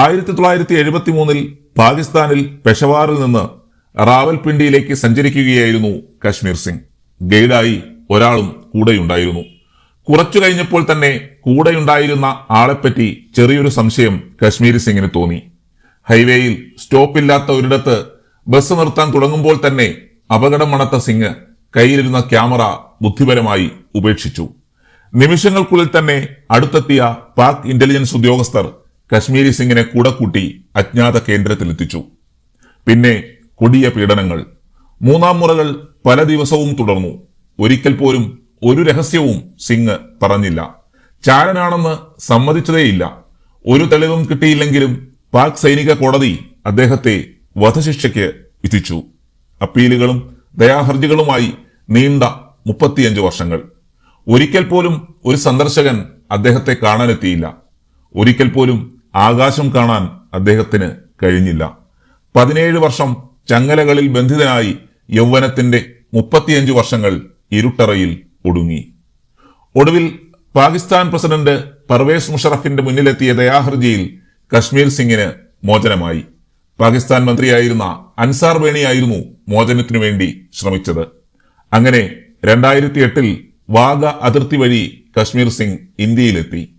ആയിരത്തി തൊള്ളായിരത്തി എഴുപത്തി മൂന്നിൽ പാകിസ്ഥാനിൽ പെഷവാറിൽ നിന്ന് റാവൽപിണ്ടിയിലേക്ക് സഞ്ചരിക്കുകയായിരുന്നു കശ്മീർ സിംഗ്. ഗൈഡായി ഒരാളും കൂടെയുണ്ടായിരുന്നു. കുറച്ചു കഴിഞ്ഞപ്പോൾ തന്നെ കൂടെയുണ്ടായിരുന്ന ആളെപ്പറ്റി ചെറിയൊരു സംശയം കശ്മീരി സിംഗിന് തോന്നി. ഹൈവേയിൽ സ്റ്റോപ്പില്ലാത്ത ഒരിടത്ത് ബസ് നിർത്താൻ തുടങ്ങുമ്പോൾ തന്നെ അപകടം മണത്ത സിംഗ് കയ്യിലിരുന്ന ക്യാമറ ബുദ്ധിപരമായി ഉപേക്ഷിച്ചു. നിമിഷങ്ങൾക്കുള്ളിൽ തന്നെ അടുത്തെത്തിയ പാക് ഇന്റലിജൻസ് ഉദ്യോഗസ്ഥർ കശ്മീരി സിംഗിനെ കൂടെ കൂട്ടി അജ്ഞാത കേന്ദ്രത്തിലെത്തിച്ചു. പിന്നെ കൊടിയ പീഡനങ്ങൾ. മൂന്നാം മുറകൾ പല ദിവസവും തുടർന്നു. ഒരിക്കൽ പോലും ഒരു രഹസ്യവും സിംഗ് പറഞ്ഞില്ല. ചാരനാണെന്ന് സമ്മതിച്ചതേയില്ല. ഒരു തെളിവും കിട്ടിയില്ലെങ്കിലും പാക് സൈനിക കോടതി അദ്ദേഹത്തെ വധശിക്ഷയ്ക്ക് വിധിച്ചു. അപ്പീലുകളും ദയാഹർജികളുമായി നീണ്ട മുപ്പത്തിയഞ്ച് വർഷങ്ങൾ. ഒരിക്കൽ പോലും ഒരു സന്ദർശകൻ അദ്ദേഹത്തെ കാണാനെത്തിയില്ല. ഒരിക്കൽ പോലും ആകാശം കാണാൻ അദ്ദേഹത്തിന് കഴിഞ്ഞില്ല. പതിനേഴ് വർഷം ചങ്ങലകളിൽ ബന്ധിതനായി യൗവനത്തിന്റെ മുപ്പത്തിയഞ്ച് വർഷങ്ങൾ ഇരുട്ടറയിൽ ഒടുങ്ങി. ഒടുവിൽ പാകിസ്ഥാൻ പ്രസിഡന്റ് പർവേസ് മുഷറഫിന്റെ മുന്നിലെത്തിയ ദയാഹർജിയിൽ കശ്മീർ സിംഗിന് മോചനമായി. പാകിസ്ഥാൻ മന്ത്രിയായിരുന്ന അൻസാർ വേണിയായിരുന്നു മോചനത്തിനു വേണ്ടി ശ്രമിച്ചത്. അങ്ങനെ രണ്ടായിരത്തി എട്ടിൽ വാഗ അതിർത്തി വഴി കശ്മീർ സിംഗ് ഇന്ത്യയിലെത്തി.